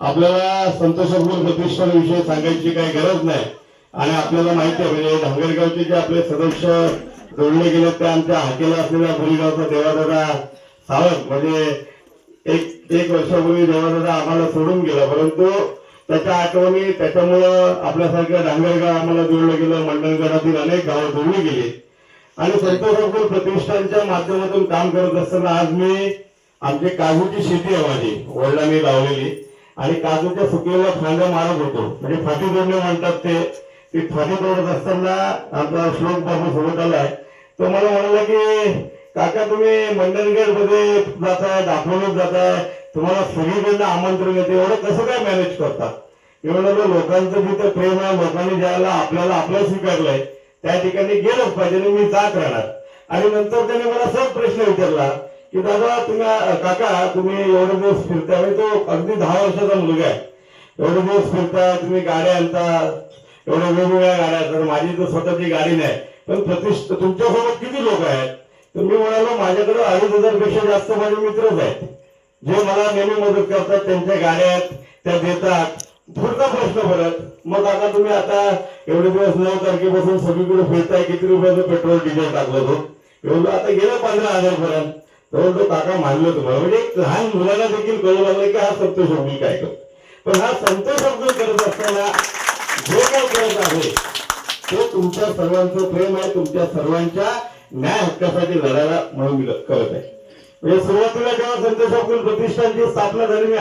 आपल्याला संतोषपूर प्रतिष्ठान प्रतिष्ठानविषयी सांगायची काही गरज नाही. आणि आपल्याला माहिती आहे म्हणजे धांगरगावचे जे आपले सदस्य जोडले गेले ते आमच्या हाकेला असलेल्या बुरीगावचा देवादादा सावंत. म्हणजे एक एक वर्षापूर्वी देवादादा आम्हाला सोडून गेला परंतु त्याच्या आठवणी त्याच्यामुळं आपल्यासारख्या डांगरगाव आम्हाला जोडलं गेलं मंडणगडातील अनेक गावं जोडली गेली. आणि संतोषपूर प्रतिष्ठानच्या माध्यमातून काम करत असताना आज मी आमची काजूची शेती आहे माझी. वडिलांनी लावलेली. आणि काजूच्या सुकेला फांद्या मारत होतो. म्हणजे फाटी तोडणे म्हणतात ते. ती फाटी तोडत असताना आमचा श्लोक बाबू सोबत आलाय. तो मला म्हणाला की काका तुम्ही मंडणगडमध्ये जाताय दाखवणूक जाताय. तुम्हाला सगळीकडनं आमंत्रण येते. एवढं कसं काय मॅनेज करता? मी म्हणालो लोकांचं जिथं प्रेम आहे लोकांनी ज्याला आपल्याला आपलं स्वीकारलंय त्या ठिकाणी गेलंच पाहिजे आणि मी जात राहणार आणि नंतर त्याने मला सहज प्रश्न विचारला. की दादा तुम्ही काका तुम्ही एवढे दिवस फिरता. म्हणजे तो अगदी दहा वर्षाचा मुलगा आहे. एवढे दिवस फिरता तुम्ही गाड्या आणता. एवढ्या वेगवेगळ्या गाड्या तर माझी तर स्वतःची गाडी नाही. पण प्रतिष्ठ तुमच्यासोबत किती लोक आहेत? तर मी म्हणालो माझ्याकडे अडीच हजारपेक्षा जास्त माझे मित्रच आहेत. जे मला नेहमी मदत करतात त्यांच्या गाड्या आहेत त्या देतात. पुढचा प्रश्न परत. मग आता तुम्ही आता एवढे दिवस नऊ तारखेपासून सगळीकडे फिरताय किती रुपयाचं पेट्रोल डिझेल टाकलं तो? एवढं आता गेलं पंधरा हजार पर्यंत तर तो काका मानलं तुम्हाला म्हणजे लहान मुलाला देखील कळू लागलं की हा संतोष अब्दुल काय करतो. पण हा संतोष अब्दुल करत असताना जे काय करत आहे ते तुमच्या सर्वांचं प्रेम आहे तुमच्या सर्वांच्या न्याय हक्कासाठी लढायला म्हणून करत आहे. म्हणजे सुरुवातीला जेव्हा संतोष अब्दुल प्रतिष्ठानची स्थापना झाली मी